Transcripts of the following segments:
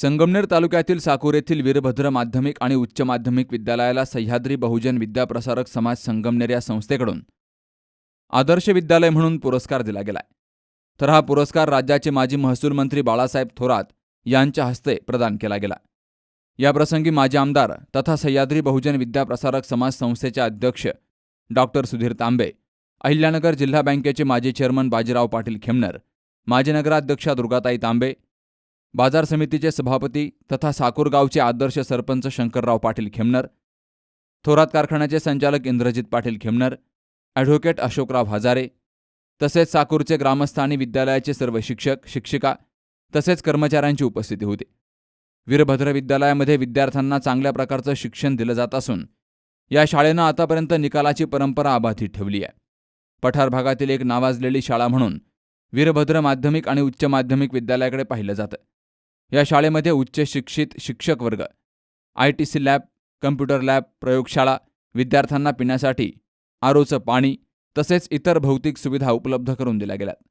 संगमनेर तालुक्यातील साकूर येथील वीरभद्र माध्यमिक आणि उच्च माध्यमिक विद्यालयाला सह्याद्री बहुजन विद्याप्रसारक समाज संगमनेर या संस्थेकडून आदर्श विद्यालय म्हणून पुरस्कार दिला गेलाय. तर हा पुरस्कार राज्याचे माजी महसूल मंत्री बाळासाहेब थोरात यांच्या हस्ते प्रदान केला गेला. याप्रसंगी माजी आमदार तथा सह्याद्री बहुजन विद्याप्रसारक समाज संस्थेचे अध्यक्ष डॉक्टर सुधीर तांबे अहिल्यानगर जिल्हा बँकेचे माजी चेअरमन बाजीराव पाटील खेमनर माजी नगराध्यक्षा दुर्गाताई तांबे बाजार समितीचे सभापती तथा साकूरगावचे आदर्श सरपंच शंकरराव पाटील खेमनर थोरात कारखान्याचे संचालक इंद्रजित पाटील खेमनर ॲडव्होकेट अशोकराव हजारे तसेच साकूरचे ग्रामस्थानी विद्यालयाचे सर्व शिक्षक शिक्षिका तसेच कर्मचाऱ्यांची उपस्थिती होती. वीरभद्र विद्यालयामध्ये विद्यार्थ्यांना चांगल्या प्रकारचं शिक्षण दिलं जात असून या शाळेनं आतापर्यंत निकालाची परंपरा अबाधित ठेवली आहे. पठार भागातील एक नावाजलेली शाळा म्हणून वीरभद्र माध्यमिक आणि उच्च माध्यमिक विद्यालयाकडे पाहिलं जातं. या शाळेमध्ये उच्च शिक्षित शिक्षक वर्ग I T C lab computer lab प्रयोगशाळा विद्यार्थ्यांना पिण्यासाठी आरोचं पाणी तसेच इतर भौतिक सुविधा उपलब्ध करून दिल्या गेल्यात.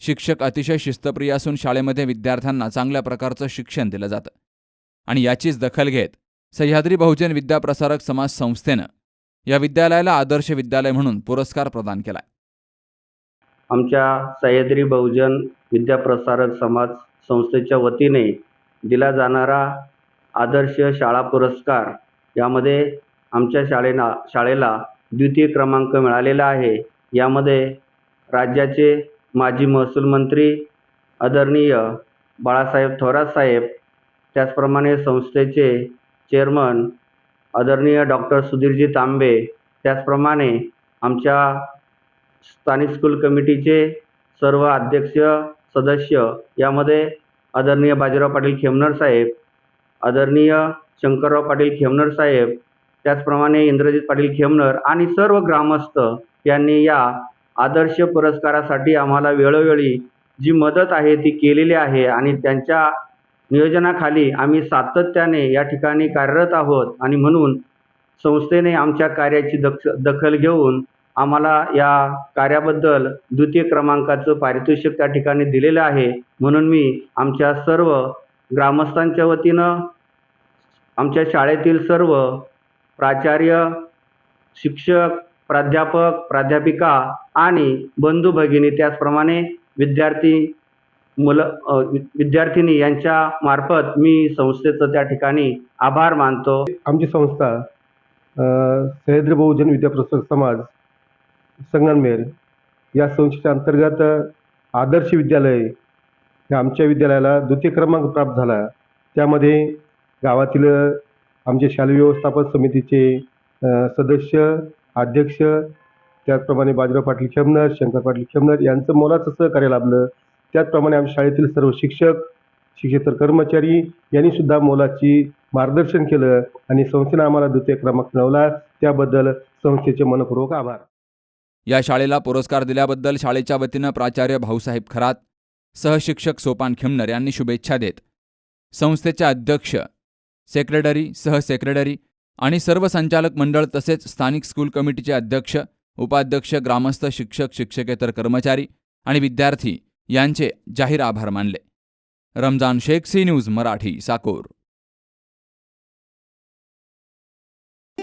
शिक्षक अतिशय शिस्तप्रिय असून शाळेमध्ये विद्यार्थ्यांना चांगल्या प्रकारचं शिक्षण दिलं जातं आणि याचीच दखल घेत सह्याद्री बहुजन विद्याप्रसारक समाज संस्थेनं या विद्यालयाला आदर्श विद्यालय म्हणून पुरस्कार प्रदान केलाय. आमच्या सह्याद्री बहुजन विद्याप्रसारक समाज संस्थेच्या वतीने दिला जाणारा आदर्श शाळा पुरस्कार यामध्ये आमच्या शाळेना शाळेला द्वितीय क्रमांक मिळालेला आहे. यामध्ये राज्याचे माजी महसूल मंत्री आदरणीय बाळासाहेब थोरात साहेब त्याचप्रमाणे संस्थेचे चेअरमन आदरणीय डॉक्टर सुधीरजी तांबे त्याचप्रमाणे आमच्या स्थानिक स्कूल कमिटीचे सर्व अध्यक्ष सदस्य यामध्ये आदरणीय बाजीराव पाटील खेमनर साहेब आदरणीय शंकरराव पाटील खेमनर साहेब त्याचप्रमाणे इंद्रजित पाटील खेमनर आणि सर्व ग्रामस्थ यांनी या आदर्श पुरस्कारासाठी आम्हाला वेळोवेळी जी मदत आहे ती केलेली आहे आणि त्यांच्या नियोजनाखाली आम्ही सातत्याने या ठिकाणी कार्यरत आहोत आणि म्हणून संस्थेने आमच्या कार्याची दक्ष दखल घेऊन आम्हाला या कार्याबद्दल द्वितीय क्रमांकाचं पारितोषिक त्या ठिकाणी दिलेलं आहे. म्हणून मी आमच्या सर्व ग्रामस्थांच्या वतीनं आमच्या शाळेतील सर्व प्राचार्य शिक्षक प्राध्यापक प्राध्यापिका आणि बंधू भगिनी त्याचप्रमाणे विद्यार्थी मुलं वि- विद्यार्थिनी यांच्या मार्फत मी संस्थेचं त्या ठिकाणी आभार मानतो. आमची संस्था सह्याद्री बहुजन विद्याप्रसारक समाज संगमनेर या संस्थेच्या अंतर्गत आदर्श विद्यालय या आमच्या विद्यालयाला द्वितीय क्रमांक प्राप्त झाला. त्यामध्ये गावातील आमचे शालेय व्यवस्थापन समितीचे सदस्य अध्यक्ष त्याचप्रमाणे बाजीराव पाटील खेमनर शंकर पाटील खेमनर यांचं मोलाचं सहकार्य लाभलं. त्याचप्रमाणे आमच्या शाळेतील सर्व शिक्षक शिक्षेतर कर्मचारी यांनी सुद्धा मोलाची मार्गदर्शन केलं आणि संस्थेनं आम्हाला द्वितीय क्रमांक मिळवला. त्याबद्दल संस्थेचे मनपूर्वक आभार. या शाळेला पुरस्कार दिल्याबद्दल शाळेच्या वतीनं प्राचार्य भाऊसाहेब खरात सहशिक्षक सोपान खिमनर यांनी शुभेच्छा देत संस्थेचे अध्यक्ष सेक्रेटरी सहसेक्रेटरी आणि सर्व संचालक मंडळ तसेच स्थानिक स्कूल कमिटीचे अध्यक्ष उपाध्यक्ष ग्रामस्थ शिक्षक शिक्षकेतर कर्मचारी आणि विद्यार्थी यांचे जाहीर आभार मानले. Ramzan Shaikh C news Marathi Sakor.